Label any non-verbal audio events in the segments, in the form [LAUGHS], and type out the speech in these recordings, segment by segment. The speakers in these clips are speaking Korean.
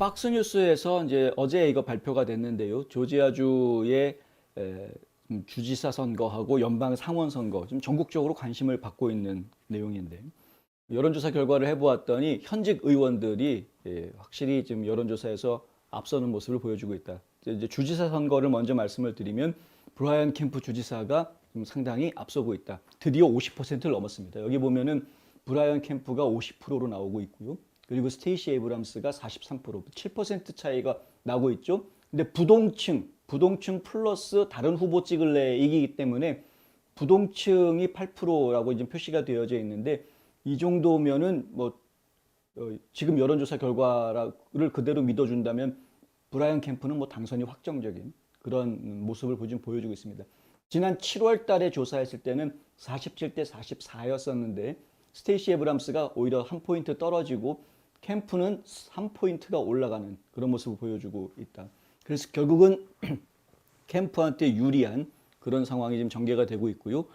팍스뉴스에서 이제 어제 이거 발표가 됐는데요. 조지아주의 에, 좀 주지사 선거하고 연방 상원 선거 좀 전국적으로 관심을 받고 있는 내용인데 여론조사 결과를 해보았더니 현직 의원들이 예, 확실히 지금 여론조사에서 앞서는 모습을 보여주고 있다. 이제 주지사 선거를 먼저 말씀을 드리면 브라이언 캠프 주지사가 좀 상당히 앞서고 있다. 드디어 50%를 넘었습니다. 여기 보면은 브라이언 캠프가 50%로 나오고 있고요. 그리고 스테이시 에이브람스가 43%, 7% 차이가 나고 있죠. 근데 부동층, 부동층 플러스 다른 후보 찍을래 이기기 때문에 부동층이 8%라고 이제 표시가 되어져 있는데 이 정도면은 뭐 어, 지금 여론조사 결과를 그대로 믿어준다면 브라이언 캠프는 뭐 당선이 확정적인 그런 모습을 지금 보여주고 있습니다. 지난 7월 달에 조사했을 때는 47대 44였었는데 스테이시 에브람스가 오히려 한 포인트 떨어지고 캠프는 3포인트가 올라가는 그런 모습을 보여주고 있다. 그래서 결국은 [CLEARS THROAT] 캠프한테 유리한 그런 상황이 지금 전개가 되고 있고요.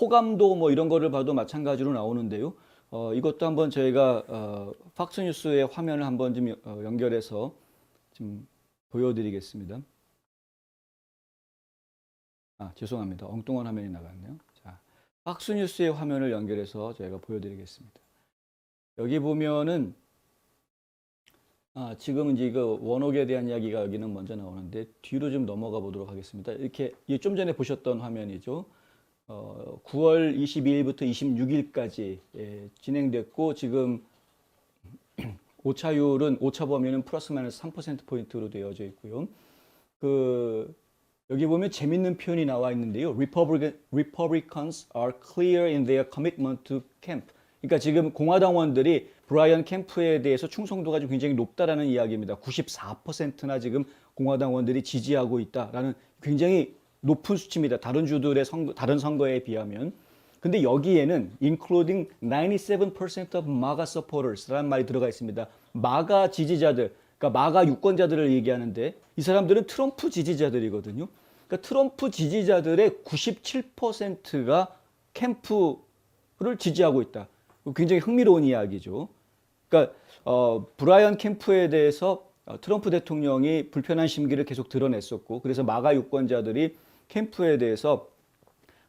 호감도 뭐 이런 거를 봐도 마찬가지로 나오는데요. 어, 이것도 한번 저희가 어, 팍스뉴스의 화면을 한번 좀 어, 연결해서 좀 보여드리겠습니다. 아, 죄송합니다. 엉뚱한 화면이 나갔네요. 자, 팍스뉴스의 화면을 연결해서 저희가 보여드리겠습니다. 여기 보면은 아, 지금 이제 이거 원옥에 대한 이야기가 여기는 먼저 나오는데 뒤로 좀 넘어가 보도록 하겠습니다. 이렇게 이좀 전에 보셨던 화면이죠. 어, 9월 22일부터 26일까지 예, 진행됐고 지금 [CLEARS THROAT] 오차율은 오차 범위는 플러스 마이너스 3% 포인트로 되어져 있고요. 그 여기 보면 재밌는 표현이 나와 있는데요. Republican, Republicans are clear in their commitment to camp. 그러니까 지금 공화당원들이 브라이언 캠프에 대해서 충성도가 좀 굉장히 높다라는 이야기입니다. 94%나 지금 공화당원들이 지지하고 있다라는 굉장히 높은 수치입니다. 다른 주들의 선거, 다른 선거에 비하면. 근데 여기에는 including 97% of MAGA supporters라는 말이 들어가 있습니다. 마가 지지자들, 그러니까 마가 유권자들을 얘기하는데 이 사람들은 트럼프 지지자들이거든요. 그러니까 트럼프 지지자들의 97%가 캠프를 지지하고 있다. 굉장히 흥미로운 이야기죠. 그러니까 어, 브라이언 캠프에 대해서 어, 트럼프 대통령이 불편한 심기를 계속 드러냈었고 그래서 마가 유권자들이 캠프에 대해서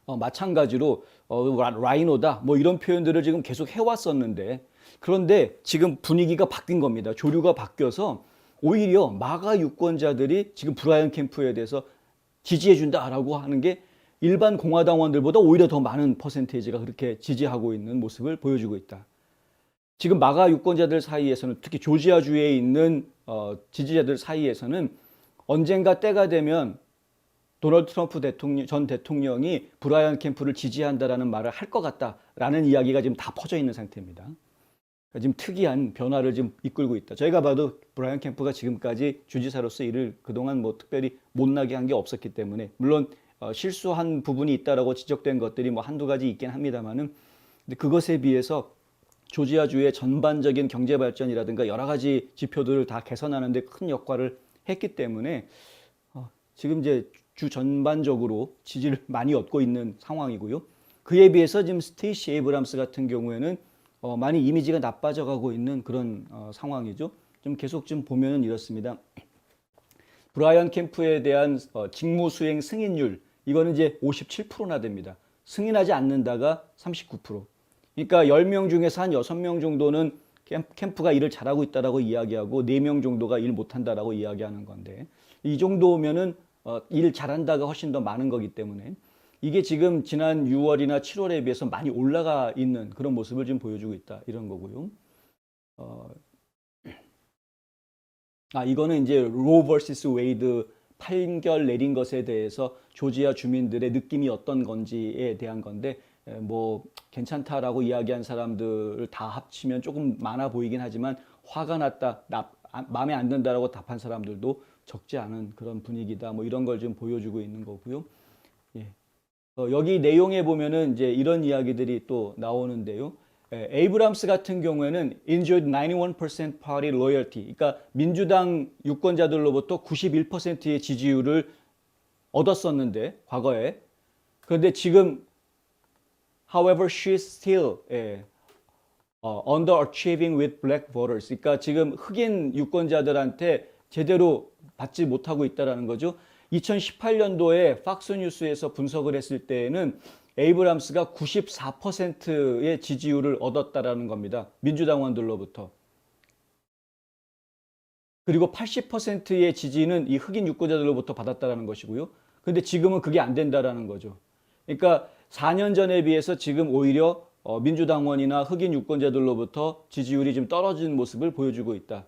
어, 마찬가지로 어, 라- 라이노다 뭐 이런 표현들을 지금 계속 해왔었는데 그런데 지금 분위기가 바뀐 겁니다. 조류가 바뀌어서 오히려 마가 유권자들이 지금 브라이언 캠프에 대해서 지지해준다라고 하는 게 일반 공화당원들보다 오히려 더 많은 퍼센테이지가 그렇게 지지하고 있는 모습을 보여주고 있다. 지금 마가 유권자들 사이에서는 특히 조지아주에 있는 어, 지지자들 사이에서는 언젠가 때가 되면 도널드 트럼프 대통령, 전 대통령이 브라이언 캠프를 지지한다라는 말을 할 것 같다라는 이야기가 지금 다 퍼져 있는 상태입니다. 지금 특이한 변화를 지금 이끌고 있다. 저희가 봐도 브라이언 캠프가 지금까지 주지사로서 일을 그동안 뭐 특별히 못나게 한 게 없었기 때문에 물론 어, 실수한 부분이 있다라고 지적된 것들이 뭐 한두 가지 있긴 합니다만은 근데 그것에 비해서 조지아주의 전반적인 경제 발전이라든가 여러 가지 지표들을 다 개선하는데 큰 역할을 했기 때문에 어, 지금 이제 주 전반적으로 지지를 [LAUGHS] 많이 얻고 있는 상황이고요. 그에 비해서 지금 스테이시 에이브람스 같은 경우에는 어, 많이 이미지가 나빠져 가고 있는 그런 어, 상황이죠. 좀 계속 좀 보면은 이렇습니다. 브라이언 캠프에 대한 어, 직무 수행 승인율 이거는 이제 57%나 됩니다. 승인하지 않는다가 39%. 그러니까 10명 중에서 한 6명 정도는 캠- 캠프가 일을 잘하고 있다라고 이야기하고 4명 정도가 일 못한다라고 이야기하는 건데 이 정도면은 어, 일 잘한다가 훨씬 더 많은 거기 때문에 이게 지금 지난 6월이나 7월에 비해서 많이 올라가 있는 그런 모습을 지금 보여주고 있다 이런 거고요. 어, 아, 이거는 이제 로 vs 웨이드 판결 내린 것에 대해서 조지아 주민들의 느낌이 어떤 건지에 대한 건데 에, 뭐 괜찮다라고 이야기한 사람들을 다 합치면 조금 많아 보이긴 하지만 화가 났다, 나, 아, 마음에 안 든다라고 답한 사람들도 적지 않은 그런 분위기다. 뭐 이런 걸좀 보여주고 있는 거고요. 예. 어, 여기 내용에 보면은 이제 이런 이야기들이 또 나오는데요. 에, 에이브람스 같은 경우에는 enjoyed 91% party loyalty. 그러니까 민주당 유권자들로부터 91%의 지지율을 얻었었는데 과거에 그런데 지금 however she is still 예, 어, underachieving with black voters. 그러니까 지금 흑인 유권자들한테 제대로 받지 못하고 있다라는 거죠. 2018년도에 팍스뉴스에서 분석을 했을 때에는 에이브람스가 94%의 지지율을 얻었다라는 겁니다. 민주당원들로부터. 그리고 80%의 지지는 이 흑인 유권자들로부터 받았다라는 것이고요. 근데 지금은 그게 안 된다라는 거죠. 그러니까 4년 전에 비해서 지금 오히려 어, 민주당원이나 흑인 유권자들로부터 지지율이 좀 떨어진 모습을 보여주고 있다.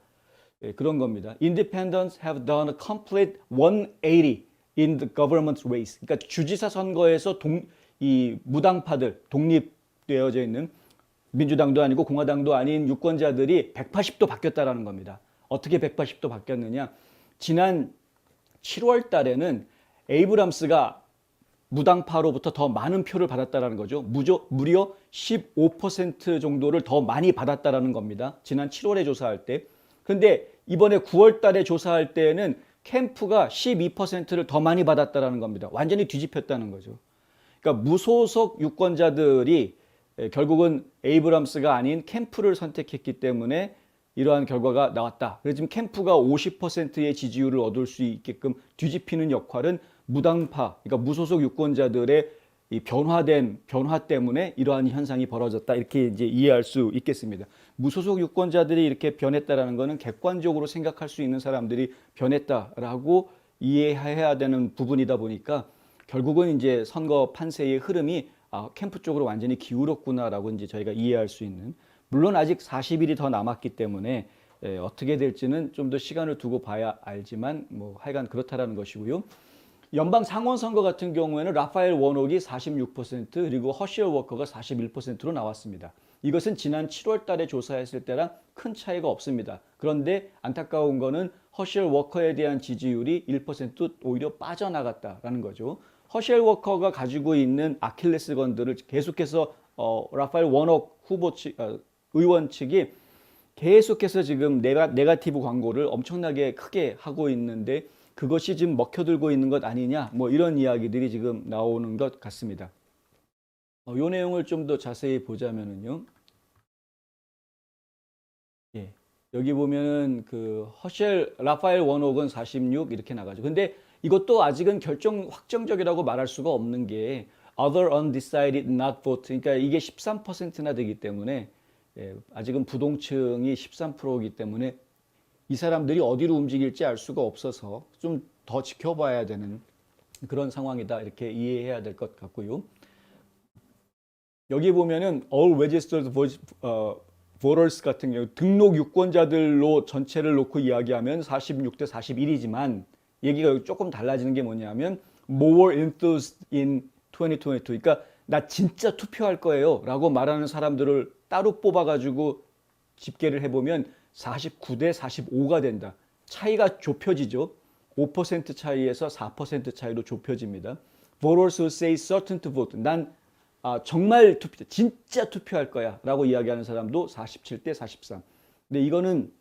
예, 그런 겁니다. Independents have done a complete 180 in the government race. 그러니까 주지사 선거에서 동, 이 무당파들 독립되어져 있는 민주당도 아니고 공화당도 아닌 유권자들이 180도 바뀌었다라는 겁니다. 어떻게 180도 바뀌었느냐? 지난 7월 달에는 에이브람스가 무당파로부터 더 많은 표를 받았다라는 거죠. 무조, 무려 15% 정도를 더 많이 받았다라는 겁니다. 지난 7월에 조사할 때. 근데 이번에 9월 달에 조사할 때는 캠프가 12%를 더 많이 받았다라는 겁니다. 완전히 뒤집혔다는 거죠. 그러니까 무소속 유권자들이 에, 결국은 에이브람스가 아닌 캠프를 선택했기 때문에 이러한 결과가 나왔다. 그래서 지금 캠프가 50%의 지지율을 얻을 수 있게끔 뒤집히는 역할은 무당파, 그러니까 무소속 유권자들의 이 변화된 변화 때문에 이러한 현상이 벌어졌다. 이렇게 이제 이해할 수 있겠습니다. 무소속 유권자들이 이렇게 변했다라는 것은 객관적으로 생각할 수 있는 사람들이 변했다라고 이해해야 되는 부분이다 보니까 결국은 이제 선거 판세의 흐름이 아, 캠프 쪽으로 완전히 기울었구나라고 이제 저희가 이해할 수 있는 물론 아직 40일이 더 남았기 때문에 예, 어떻게 될지는 좀 더 시간을 두고 봐야 알지만 뭐 하여간 그렇다라는 것이고요. 연방 상원 선거 같은 경우에는 라파엘 원옥이 46% 그리고 허시얼 워커가 41%로 나왔습니다. 이것은 지난 7월 달에 조사했을 때랑 큰 차이가 없습니다. 그런데 안타까운 거는 허시얼 워커에 대한 지지율이 1% 오히려 빠져나갔다라는 거죠. 허시얼 워커가 가지고 있는 아킬레스건들을 계속해서 어, 라파엘 원옥 후보 측 어, 의원 측이 계속해서 지금 네가, 네가티브 광고를 엄청나게 크게 하고 있는데 그것이 지금 먹혀들고 있는 것 아니냐 뭐 이런 이야기들이 지금 나오는 것 같습니다. 어, 이 내용을 좀 더 자세히 보자면은요. 예. 여기 보면은 그 허셸 라파엘 원옥은 46 이렇게 나가죠. 근데 이것도 아직은 결정 확정적이라고 말할 수가 없는 게 other undecided not vote 그러니까 이게 13%나 되기 때문에 예, 아직은 부동층이 13%이기 때문에 이 사람들이 어디로 움직일지 알 수가 없어서 좀 더 지켜봐야 되는 그런 상황이다 이렇게 이해해야 될 것 같고요. 여기 보면은 all registered voters 같은 경우 등록 유권자들로 전체를 놓고 이야기하면 46대 41이지만 얘기가 조금 달라지는 게 뭐냐면 more enthused in 2022 그러니까 나 진짜 투표할 거예요 라고 말하는 사람들을 따로 뽑아 가지고 집계를 해 보면 49대 45가 된다. 차이가 좁혀지죠. 5% 차이에서 4% 차이로 좁혀집니다. Voters who say certain to vote. 난 아, 정말 투표, 진짜 투표할 거야 라고 이야기하는 사람도 47대 43. 근데 이거는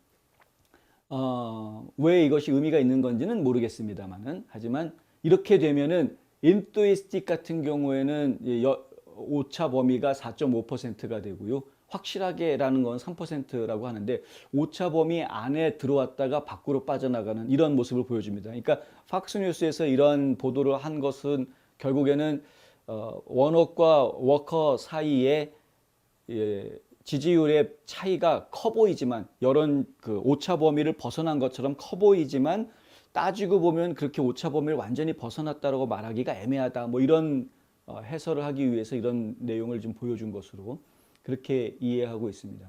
어, 왜 이것이 의미가 있는 건지는 모르겠습니다만은 하지만 이렇게 되면은 인투이스틱 같은 경우에는 이 여- 오차 범위가 4.5%가 되고요. 확실하게라는 건 3%라고 하는데 오차 범위 안에 들어왔다가 밖으로 빠져나가는 이런 모습을 보여줍니다. 그러니까 팍스뉴스에서 이런 보도를 한 것은 결국에는 어, 원옥과 워커 사이에 예, 지지율의 차이가 커 보이지만 여론 그 오차 범위를 벗어난 것처럼 커 보이지만 따지고 보면 그렇게 오차 범위를 완전히 벗어났다라고 말하기가 애매하다. 뭐 이런 어, 해설을 하기 위해서 이런 내용을 좀 보여준 것으로 그렇게 이해하고 있습니다.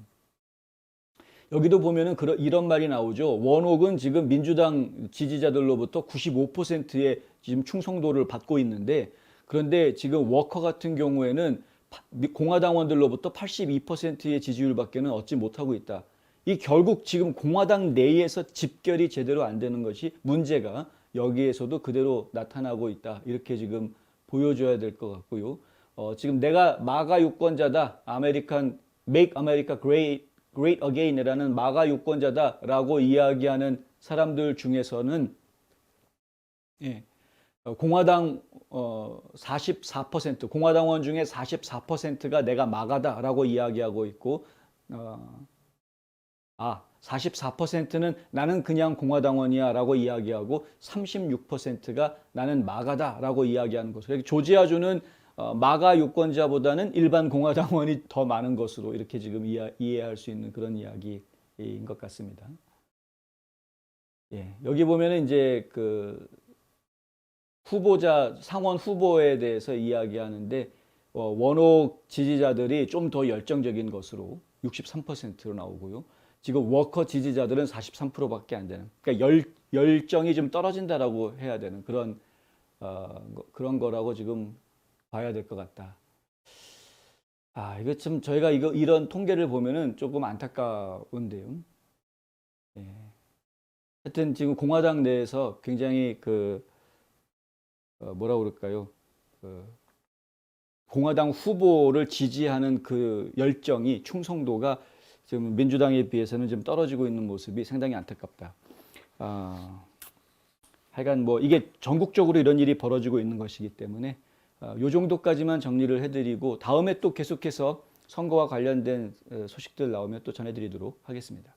여기도 보면은 그런 이런 말이 나오죠. 원옥은 지금 민주당 지지자들로부터 95%의 지금 충성도를 받고 있는데 그런데 지금 워커 같은 경우에는 파- 공화당원들로부터 82%의 지지율밖에는 얻지 못하고 있다. 이 결국 지금 공화당 내에서 집결이 제대로 안 되는 것이 문제가 여기에서도 그대로 나타나고 있다. 이렇게 지금 보여줘야 될 것 같고요. 어, 지금 내가 마가 유권자다. 아메리칸 America Great Great Again이라는 마가 유권자다라고 이야기하는 사람들 중에서는 예, 어, 공화당 어, 44% 공화당원 중에 44%가 내가 마가다라고 이야기하고 있고 어, 아, 44%는 나는 그냥 공화당원이야 라고 이야기하고 36%가 나는 마가다 라고 이야기하는. 그러니까 조지아주는 어, 마가 유권자보다는 일반 공화당원이 더 많은 것으로 이렇게 지금 이해, 이해할 수 있는 그런 이야기인 것 같습니다. 예, 여기 보면은 이제 그 후보자, 상원 후보에 대해서 이야기하는데 어, 원옥 지지자들이 좀 더 열정적인 것으로 63%로 나오고요. 지금 워커 지지자들은 43%밖에 안 되는. 그러니까 열, 열정이 좀 떨어진다라고 해야 되는 그런 어, 거- 그런 거라고 지금 봐야 될 것 같다. 아, 이거 좀 저희가 이거 이런 통계를 보면은 조금 안타까운데요. 예. 하여튼 지금 공화당 내에서 굉장히 그 어, 뭐라 그럴까요? 그 공화당 후보를 지지하는 그 열정이 충성도가 지금 민주당에 비해서는 좀 떨어지고 있는 모습이 상당히 안타깝다. 아, 하여간 뭐 이게 전국적으로 이런 일이 벌어지고 있는 것이기 때문에 아, 요 정도까지만 정리를 해드리고 다음에 또 계속해서 선거와 관련된 어, 소식들 나오면 또 전해드리도록 하겠습니다.